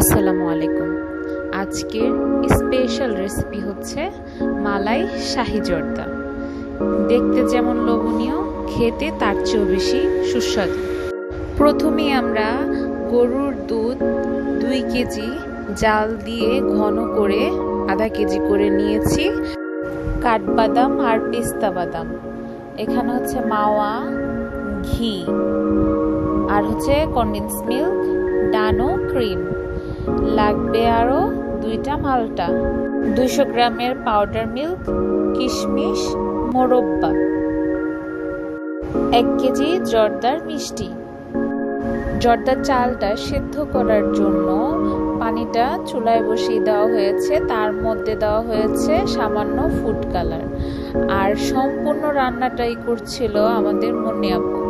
আসসালামু আলাইকুম। আজকের স্পেশাল রেসিপি হচ্ছে মালাই শাহি জর্দা। দেখতে যেমন লোভনীয়, খেতে তার চেয়েও বেশি সুস্বাদু। প্রথমে আমরা গরুর দুধ দুই কেজি জাল দিয়ে ঘন করে আধা কেজি করে নিয়েছি। কাঠবাদাম আর পেস্তা বাদাম। এখানে হচ্ছে মাওয়া, ঘি। আর হচ্ছে কন্ডেন্স মিল্ক ডানো ক্রিম লাগবে আরও দুইটা মালটা। দুইশো গ্রামের পাউডার মিল্ক কিশমিশ, মোরব্বা। এক কেজি জর্দার মিষ্টি। জর্দার চালটা সিদ্ধ করার জন্য পানিটা চুলায় বসিয়ে দেওয়া হয়েছে। তার মধ্যে দেওয়া হয়েছে সামান্য ফুড কালার আর সম্পূর্ণ রান্নাটাই করছিল আমাদের মনে আপু।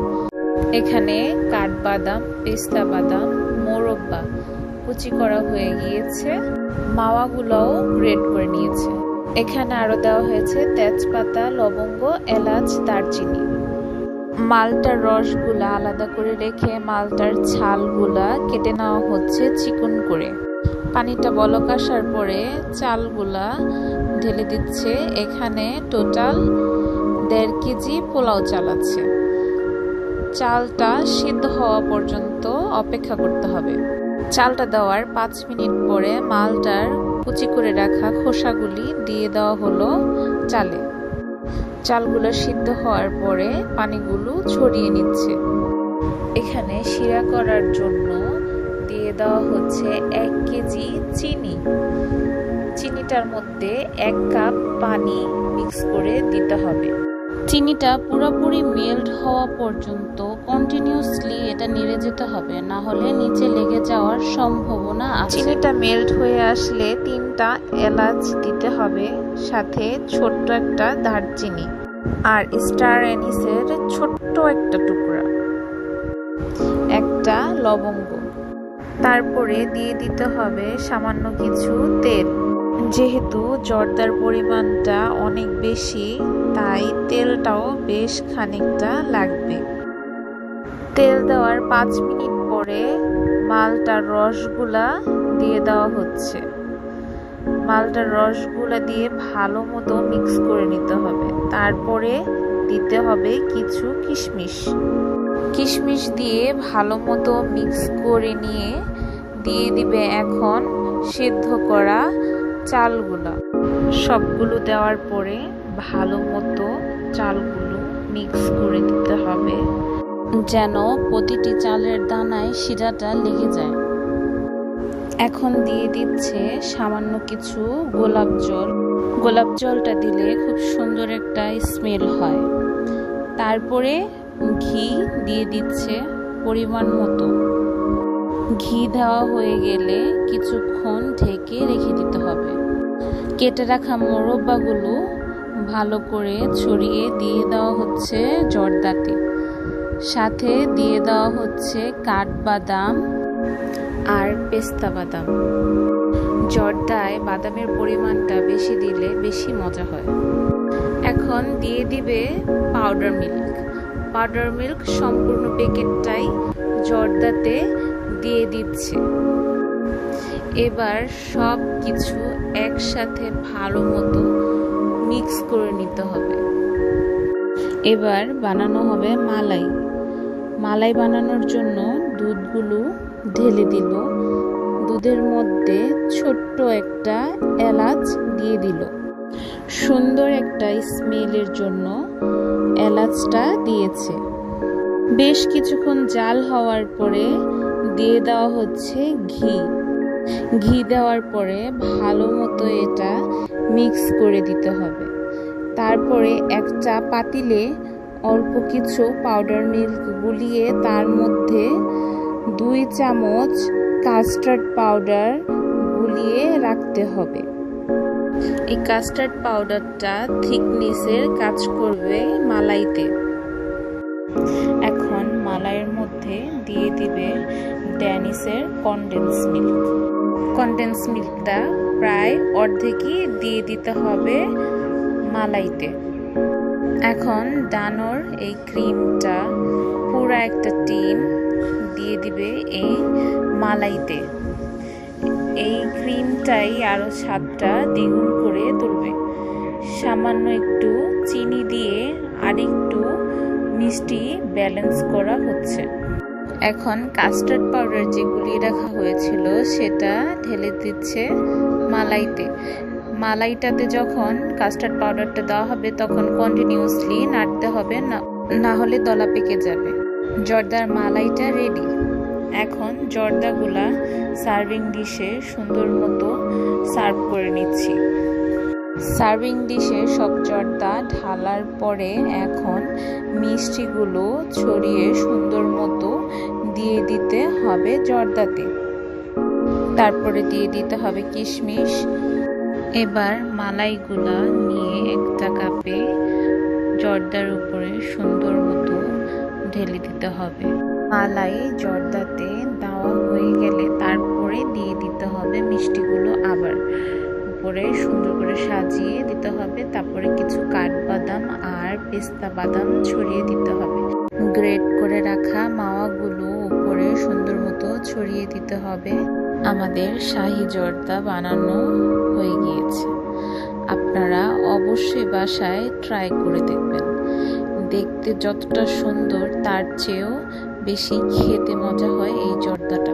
এখানে কাঠবাদাম, পেস্তা বাদাম কুচি করা হয়ে গিয়েছে। মাওয়াগুলোও গ্রেড করে নিয়েছে। এখানে আরও দেওয়া হয়েছে তেজপাতা, লবঙ্গ, এলাচ, দারচিনি। মালটার রসগুলা আলাদা করে রেখে মালটার ছালগুলা কেটে নেওয়া হচ্ছে চিকন করে। পানিটা বলক আসার পরে চালগুলা ঢেলে দিচ্ছে। এখানে টোটাল দেড় কেজি পোলাও চাল আছে। চালটা সিদ্ধ হওয়া পর্যন্ত অপেক্ষা করতে হবে। চালটা দেওয়ার পাঁচ মিনিট পরে মালটার কুচি করে রাখা খোসাগুলি দিয়ে দেওয়া হলো চালে। চালগুলো সিদ্ধ হওয়ার পরে পানিগুলো ছড়িয়ে নিচ্ছে। এখানে শিরা করার জন্য দিয়ে দেওয়া হচ্ছে এক কেজি চিনি। চিনিটার মধ্যে এক কাপ পানি মিক্স করে দিতে হবে। চিনিটা পুরোপুরি মেল্ট হওয়া পর্যন্ত কন্টিনিউসলি এটা নেড়ে যেতে হবে, না হলে নিচে লেগে যাওয়ার সম্ভাবনা আছে। চিনিটা মেল্ট হয়ে আসলে তিনটা এলাচ দিতে হবে, সাথে ছোট্ট একটা দারচিনি আর স্টার এনিসের ছোট্ট একটা টুকরা, একটা লবঙ্গ। তারপরে দিয়ে দিতে হবে সামান্য কিছু তেল। যেহেতু জর্দার পরিমাণটা অনেক বেশি, তাই তেলটাও বেশ খানিকটা লাগবে। তেল দেওয়ার পাঁচ মিনিট পরে মালটার রসগুলা দিয়ে দেওয়া হচ্ছে। মালটার রসগুলা দিয়ে ভালো মতো মিক্স করে নিতে হবে। তারপরে দিতে হবে কিছু কিশমিশ। কিশমিশ দিয়ে ভালো মতো মিক্স করে নিয়ে দিয়ে দিবে এখন সিদ্ধ করা চালগুলা। সবগুলো দেওয়ার পরে ভালো মতো চালগুলো মিক্স করে দিতে হবে। যেন প্রতিটি চালের দানায় শিরাটা লেগে যায়। এখন দিয়ে দিচ্ছে সামান্য কিছু গোলাপ জল। গোলাপ জলটা দিলে খুব সুন্দর একটা স্মেল হয়। তারপরে ঘি দিয়ে দিচ্ছে পরিমাণ মতো। ঘি দেওয়া হয়ে গেলে কিছুক্ষণ ঢেকে রেখে দিতে হবে। কেটে রাখা মোরব্বাগুলো ভালো করে ছড়িয়ে দিয়ে দেওয়া হচ্ছে জর্দাতে। সাথে দিয়ে দেওয়া হচ্ছে কাঠবাদাম আর পেস্তা বাদাম। জর্দায় বাদামের পরিমাণটা বেশি দিলে বেশি মজা হয়। এখন দিয়ে দিবে পাউডার মিল্ক পাউডার মিল্ক সম্পূর্ণ প্যাকেটটাই জর্দাতে দিয়ে দিচ্ছে। এবার সব কিছু একসাথে ভালো মতো মিক্স করে নিতে হবে। এবার বানানো হবে মালাই। মালাই বানানোর জন্য দুধগুলো ঢেলে দিল। দুধের মধ্যে ছোট্ট একটা এলাচ দিয়ে দিল। সুন্দর একটা স্মেলের জন্য এলাচটা দিয়েছে। বেশ কিছুক্ষণ জাল হওয়ার পরে দিয়ে দেওয়া হচ্ছে ঘি। ঘি দেওয়ার পরে ভালো মতো এটা মিক্স করে দিতে হবে। তারপরে একটা পাতিলে অল্প কিছু পাউডার মিল্ক গুলিয়ে তার মধ্যে দুই চামচ কাস্টার্ড পাউডার গুলিয়ে রাখতে হবে। এই কাস্টার্ড পাউডারটা থিকনেসের কাজ করবে মালাইতে। এখন মালাইয়ের মধ্যে দিয়ে দিবে ড্যানিসের কনডেন্স মিল্ক কনডেন্স মিল্কটা প্রায় অর্ধেকই দিয়ে দিতে হবে মালাইতে। এখন ডানোর এই ক্রিমটা পুরো একটা টিন দিয়ে দিবে এই মালাইতে। এই ক্রিমটাই আরও স্বাদটা দ্বিগুণ করে তুলবে। সামান্য একটু চিনি দিয়ে আরেকটু মিষ্টি ব্যালেন্স করা হচ্ছে। এখন কাস্টার্ড পাউডার যে গুলিয়ে রাখা হয়েছিল সেটা ঢেলে দিচ্ছে মালাইতে। মালাইটাতে যখন কাস্টার্ড পাউডারটা দেওয়া হবে, তখন কন্টিনিউসলি নাড়তে হবে, না হলে দলা পেকে যাবে। জর্দার মালাইটা রেডি এখন জর্দাগুলা সার্ভিং ডিশে সুন্দর মতো সার্ভ করে নিচ্ছি। সার্ভিং ডিশে সব জর্দা ঢালার পরে এখন মিষ্টিগুলো ছড়িয়ে সুন্দর মতো দিয়ে দিতে হবে জর্দাতে। তারপরে দিয়ে দিতে হবে কিশমিশ এবার মালাইগুলা নিয়ে একটা কাপে জর্দার উপরে সুন্দর মতো ঢেলে দিতে হবে। মালাই জর্দাতে দেওয়া হয়ে গেলে তারপরে দিয়ে দিতে হবে মিষ্টিগুলো আবার। উপরে সুন্দর করে সাজিয়ে দিতে হবে, তারপরে কিছু কাঠবাদাম আর পেস্তা বাদাম ছড়িয়ে দিতে হবে। গ্রেট করে রাখা মাওয়াগুলো উপরে সুন্দর মতো ছড়িয়ে দিতে হবে। আমাদের শাহি জর্দা বানানো হয়ে গিয়েছে। আপনারা অবশ্যই বাসায় ট্রাই করে দেখবেন। দেখতে যতটা সুন্দর, তার চেয়েও বেশি খেতে মজা হয় এই জর্দাটা।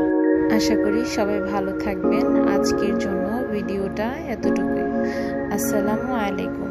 আশা করি সবাই ভালো থাকবেন। আজকের জন্য ভিডিওটা এতটুকুই। আসসালামু আলাইকুম।